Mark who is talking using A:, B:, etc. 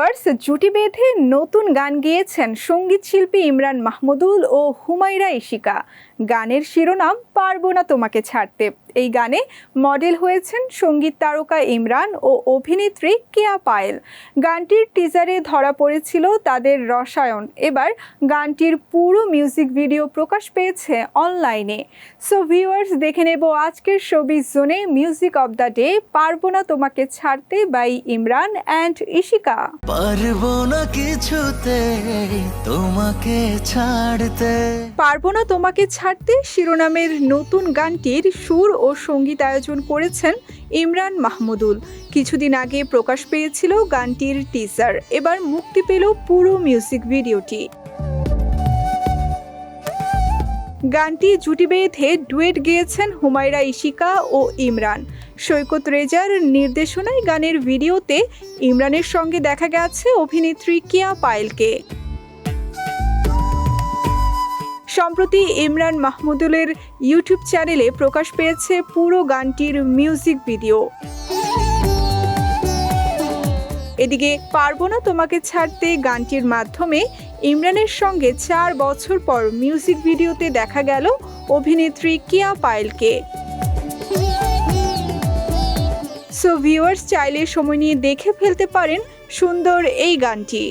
A: Viewers জুটি বেঁধে নতুন গান গেয়েছেন সংগীত শিল্পী ইমরান মাহমুদুল ও হুমাইরা ইশিকা। গানের শিরোনাম পারব না তোমাকে ছাড়তে। এই গানে মডেল হয়েছেন সংগীত তারকা ইমরান ও অভিনেত্রী কেয়া পায়েল। গানটির টিজারে ধরা পড়েছিল তাদের রসায়ন। এবার গানটির পুরো মিউজিক ভিডিও প্রকাশ পেয়েছে অনলাইনে সো ভিউয়ার্স দেখে নেব আজকের শোবিজ জোনে মিউজিক অব দ্য ডে পারব না তোমাকে ছাড়তে বাই ইমরান অ্যান্ড ইশিকা
B: পারব না কিছুতে তোমাকে ছাড়তে।
A: পারব না তোমাকে ছাড়তে শিরোনামের নতুন গানটির সুর ও সংগীত আয়োজন করেছেন ইমরান মাহমুদুল। কিছুদিন আগে প্রকাশ পেয়েছিল গানটির টিজার এবার মুক্তি পেল পুরো মিউজিক ভিডিওটি গানটি জুটি বেঁধে ডুয়েট গেয়েছেন হুমায়রা ইশিকা ও ইমরান। সৈকত রেজার নির্দেশনায় গানের ভিডিওতে ইমরানের সঙ্গে দেখা গেছে অভিনেত্রী কিয়া পায়েলকে। সম্প্রতি ইমরান মাহমুদুলের ইউটিউব চ্যানেলে প্রকাশ পেয়েছে পুরো গানটির মিউজিক ভিডিও। এদিকে, পারব না তোমাকে ছাড়তে গানটির মাধ্যমে। ইমরানের সঙ্গে চার বছর পর মিউজিক ভিডিওতে দেখা গেল অভিনেত্রী কিয়া পায়েলকে। সো ভিউয়ার্স চাইলে সময় নিয়ে দেখে ফেলতে পারেন সুন্দর এই গানটি।